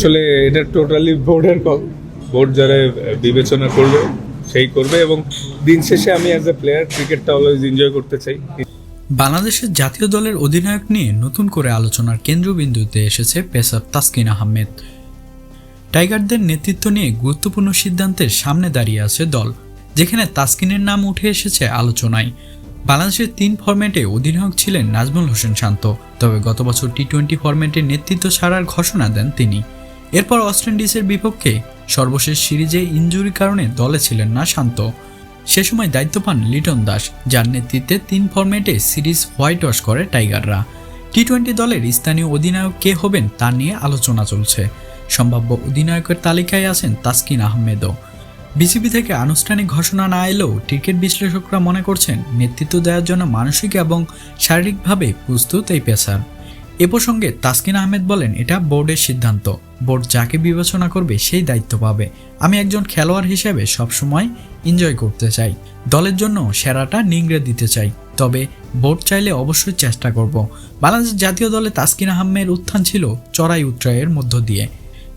আসলে এটা টোটালি বোর্ডের কল বোর্ড যারা বিবেচনা করবে, সেই করবে এবং দিন শেষে আমি অ্যাজ এ প্লেয়ার ক্রিকেটটা অলওয়েজ এনজয় করতে চাই। বাংলাদেশের জাতীয় দলের অধিনায়ক নিয়ে নতুন করে আলোচনার কেন্দ্রবিন্দুতে এসেছে পেসার তাসকিন আহমেদ। টাইগারদের নেতৃত্ব নিয়ে গুরুত্বপূর্ণ সিদ্ধান্তের সামনে দাঁড়িয়ে আছে দল, যেখানে তাসকিনের নাম উঠে এসেছে আলোচনায়। বাংলাদেশের তিন ফরম্যাটে অধিনায়ক ছিলেন নাজমুল হোসেন শান্ত, তবে গত বছর টি টোয়েন্টি ফরম্যাটে নেতৃত্ব ছাড়ার ঘোষণা দেন তিনি। এরপর ওয়েস্ট ইন্ডিজের বিপক্ষে সর্বশেষ সিরিজে ইনজুরির কারণে দলে ছিলেন না শান্ত। সে সময় দায়িত্ব পান লিটন দাস, যার নেতৃত্বে তিন ফরম্যাটে সিরিজ হোয়াইট ওয়াশ করে টাইগাররা। টি টোয়েন্টি দলের স্থানীয় অধিনায়ক কে হবেন তা নিয়ে আলোচনা চলছে। সম্ভাব্য অধিনায়কের তালিকায় আছেন তাসকিন আহমেদও। বিসিবি থেকে আনুষ্ঠানিক ঘোষণা না এলেও ক্রিকেট বিশ্লেষকরা মনে করছেন নেতৃত্ব দেওয়ার জন্য মানসিক এবং শারীরিকভাবে প্রস্তুত এই পেসার। এ প্রসঙ্গে তাসকিন আহমেদ বলেন, এটা বোর্ডের সিদ্ধান্ত। বোর্ড যাকে বিবেচনা করবে সেই দায়িত্ব পাবে। আমি একজন খেলোয়াড় হিসেবে সবসময় এনজয় করতে চাই। দলের জন্য সেরাটা নিংড়ে দিতে চাই। তবে বোর্ড চাইলে অবশ্যই চেষ্টা করব। বাংলাদেশ জাতীয় দলে তাসকিন আহমেদ উত্থান ছিল চড়াই উত্রায়ের মধ্য দিয়ে।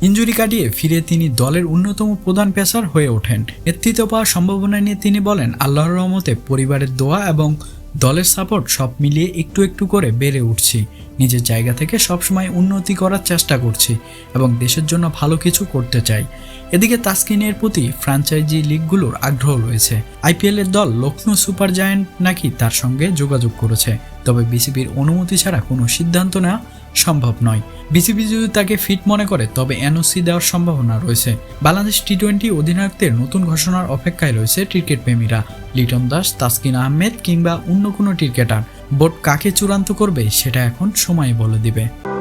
ইঞ্জুরি কাটিয়ে ফিরে তিনি দলের অন্যতম প্রধান পেসার হয়ে ওঠেন। নেতৃত্ব পাওয়ার সম্ভাবনা নিয়ে তিনি বলেন, আল্লাহর রহমতে পরিবারের দোয়া এবং দলের সাপোর্ট সব মিলিয়ে একটু একটু করে বেড়ে উঠছি। নিজের জায়গা থেকে সবসময় উন্নতি করার চেষ্টা করছি এবং দেশের জন্য ভালো কিছু করতে চাই। এদিকে তাসকিনের প্রতি ফ্র্যাঞ্চাইজি লিগগুলোর আগ্রহ রয়েছে। আইপিএলের দল লখনৌ সুপার জায়ান্ট নাকি তার সঙ্গে যোগাযোগ করেছে। তবে বিসিবির অনুমতি ছাড়া কোনো সিদ্ধান্ত নেওয়া সম্ভব নয়। বিসিবি যদি তাকে ফিট মনে করে, তবে এনওসি দেওয়ার সম্ভাবনা রয়েছে। বাংলাদেশ টি টোয়েন্টি অধিনায়কদের নতুন ঘোষণার অপেক্ষায় রয়েছে ক্রিকেট প্রেমীরা। লিটন দাস, তাসকিন আহমেদ কিংবা অন্য কোনো ক্রিকেটার। বোর্ড কাকে চূড়ান্ত করবে, সেটা এখন সময় বলে দিবে।